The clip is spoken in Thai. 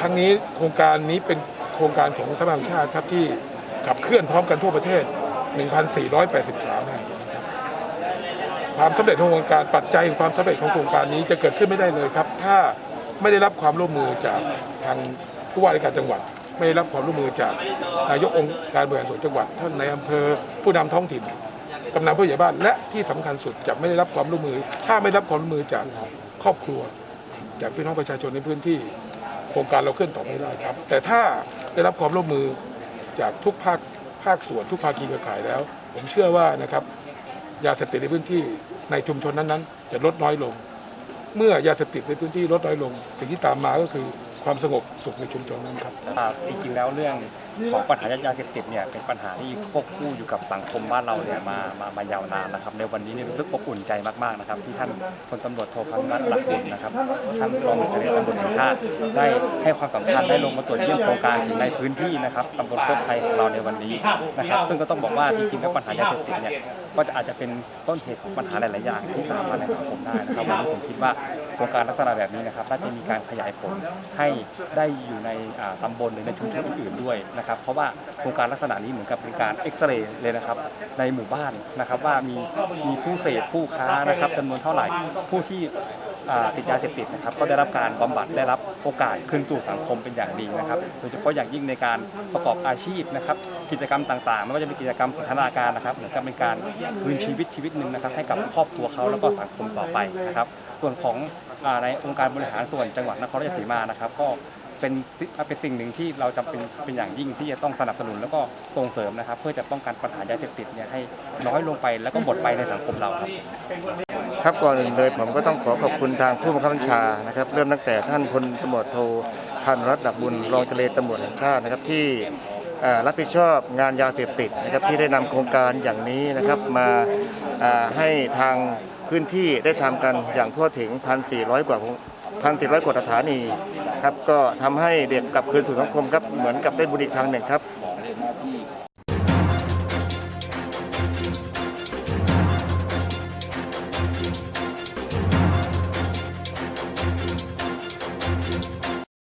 ทั้งนี้โครงการนี้เป็นโครงการของสภาชาติครับที่ขับเคลื่อนพร้อมกันทั่วประเทศ 1,483แห่งนะครับความสำเร็จของโครงการปัจจัยความสำเร็จของโครงการนี้จะเกิดขึ้นไม่ได้เลยครับ ถ้าไม่ได้รับความร่วมมือจากทางผู้ว่าราชการจังหวัด ไม่ได้รับความร่วมมือจากนายกองค์การบริหารส่วนจังหวัดท่านในอำเภอผู้นำท้องถิ่นกำนันผู้ใหญ่บ้านและที่สำคัญสุดจะไม่ได้รับความร่วมมือ ถ้าไม่รับความร่วมมือจากครอบครัว จากพี่น้องประชาชนในพื้นที่ โครงการเราเคลื่อนต่อไม่ได้ครับ แต่ถ้าได้รับความร่วมมือจากทุกภาคภาคส่วนทุกภาคีเครือข่ายแล้ว ผมเชื่อว่านะครับยาเสพติดในพื้นที่ในชุมชนนั้นๆ จะลดน้อยลง เมื่อยาเสพติดในพื้นที่ลดน้อยลง สิ่งที่ตามมาก็คือ ความสงบสุขในชุมชนนั้นครับอ่าจริงๆแล้วเรื่องของปัญหายาเสพติดเนี่ยเป็นปัญหาที่ควบคู่อยู่กับสังคมบ้านเราเนี่ยมามามายาวนานนะครับ ในวันนี้เนี่ยรู้สึกอบอุ่นใจมากๆนะครับ ที่ท่านพลตำรวจโทพันวัฒน์หลักบุญนะครับท่านรองนายกตำรวจแห่งชาติได้ให้ความสำคัญได้ลงมาตรวจเยี่ยมโครงการถึงในพื้นที่นะครับตำบลโคกไทยของเราในวันนี้นะครับ ซึ่งก็ต้องบอกว่าจริงๆแล้วปัญหายาเสพติดเนี่ยก็จะอาจจะเป็นต้นเหตุของปัญหาหลายๆอย่างที่ตามมาในสังคมได้นะครับวันนี้ผมคิดว่าโครงการลักษณะแบบนี้นะครับน่าจะมีการขยายผลให้ได้อยู่ในตำบลหรือในชุมชนอื่นๆด้วยนะครับเพราะว่าโครงการลักษณะนี้เหมือนกับเป็นการเอ็กซเรย์เลยนะครับในหมู่บ้านนะครับว่ามีมีผู้เสพผู้ค้านะครับจำนวนเท่าไหร่ผู้ที่ ติดยาเสพติดนะครับก็ได้รับการบำบัดได้รับโอกาสคืนสู่สังคมเป็นอย่างดีนะครับโดยเฉพาะอย่างยิ่งในการประกอบอาชีพนะครับกิจกรรมต่างๆไม่ว่าจะเป็นกิจกรรมสันทนาการนะครับหมือกับเป็นการคืนชีวิตชีวิตหนึ่งนะครับให้กับครอบครัวเขาแล้วก็สังคมต่อไปนะครับ ส่วนของในองค์การบริหารส่วนจังหวัดนครราชสีมานะครับ ก็เป็นเป็นสิ่งหนึ่งที่เราจำเป็นเป็นอย่างยิ่งที่จะต้องสนับสนุนแล้วก็ส่งเสริมนะครับ เพื่อจะป้องกันปัญหายาเสพติดเนี่ยให้น้อยลงไปแล้วก็หมดไปในสังคมเราครับ ครับก่อนอื่นเลยผมก็ต้องขอขอบคุณทางผู้บังคับบัญชานะครับ เริ่มตั้งแต่ท่านพลตำรวจโทพันรัตน์ดับบุญรองเจรตำรวจแห่งชาตินะครับที่รับผิดชอบงานยาเสพติดนะครับที่ได้นำโครงการอย่างนี้นะครับมาให้ทางพื้นที่ได้ทำกันอย่างทั่วถึง 1,400 กว่าพันสี่ร้อยกว่าสถานีครับก็ทำให้เด็กกลับคืนสู่สังคมครับเหมือนกับได้บุญอีกทางหนึ่งครับ